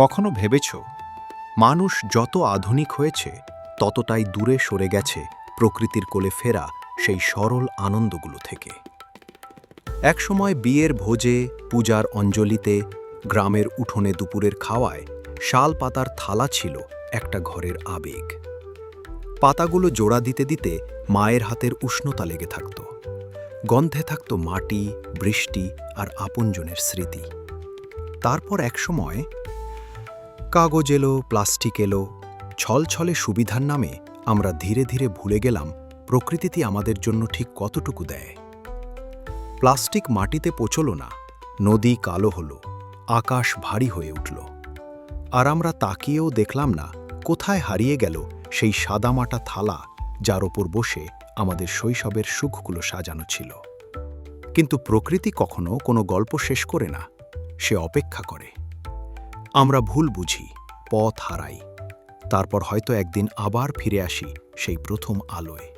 কখনো ভেবেছ, মানুষ যত আধুনিক হয়েছে, ততটাই দূরে সরে গেছে প্রকৃতির কোলে ফেরা সেই সরল আনন্দগুলো থেকে। একসময় বিয়ের ভোজে, পূজার অঞ্জলিতে, গ্রামের উঠোনে দুপুরের খাওয়ায় শাল পাতার থালা ছিল একটা ঘরের আবেগ। পাতাগুলো জোড়া দিতে দিতে মায়ের হাতের উষ্ণতা লেগে থাকত। গন্ধে থাকত মাটি, বৃষ্টি আর আপনজনের স্মৃতি। তারপর একসময় কাগজ এলো, প্লাস্টিক এলো, ছলছলে সুবিধার নামে আমরা ধীরে ধীরে ভুলে গেলাম প্রকৃতিতে আমাদের জন্য ঠিক কতটুকু দেয়। প্লাস্টিক মাটিতে পচল না, নদী কালো হলো, আকাশ ভারী হয়ে উঠল। আর আমরা তাকিয়েও দেখলাম না কোথায় হারিয়ে গেল সেই সাদামাটা থালা যার ওপর বসে আমাদের শৈশবের সুখগুলো সাজানো ছিল। কিন্তু প্রকৃতি কখনো কোনো গল্প শেষ করে না, সে অপেক্ষা করে। আমরা ভুল বুঝি, পথ হারাই। তারপর হয়তো একদিন আবার ফিরে আসি সেই প্রথম আলোয়।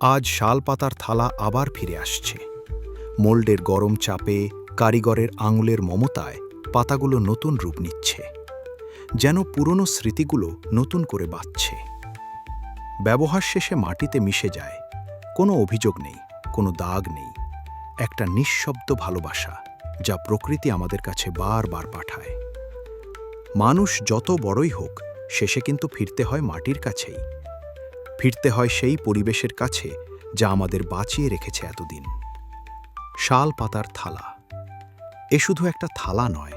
আজ শাল পাতার থালা আবার ফিরে আসছে। মোল্ডের গরম চাপে, কারিগরের আঙুলের মমতায় পাতাগুলো নতুন রূপ নিচ্ছে। যেন পুরনো স্মৃতিগুলো নতুন করে বাঁচছে। ব্যবহার শেষে মাটিতে মিশে যায়। কোনো অভিযোগ নেই, কোনো দাগ নেই। একটা নিঃশব্দ ভালোবাসা যা প্রকৃতি আমাদের কাছে বারবার পাঠায়। মানুষ যত বড়ই হোক, শেষে কিন্তু ফিরতে হয় মাটির কাছেই। ফিরতে হয় সেই পরিবেশের কাছে যা আমাদের বাঁচিয়ে রেখেছে এতদিন। শাল পাতার থালা। এ শুধু একটা থালা নয়,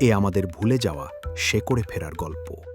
এ আমাদের ভুলে যাওয়া সে করে ফেরার গল্প।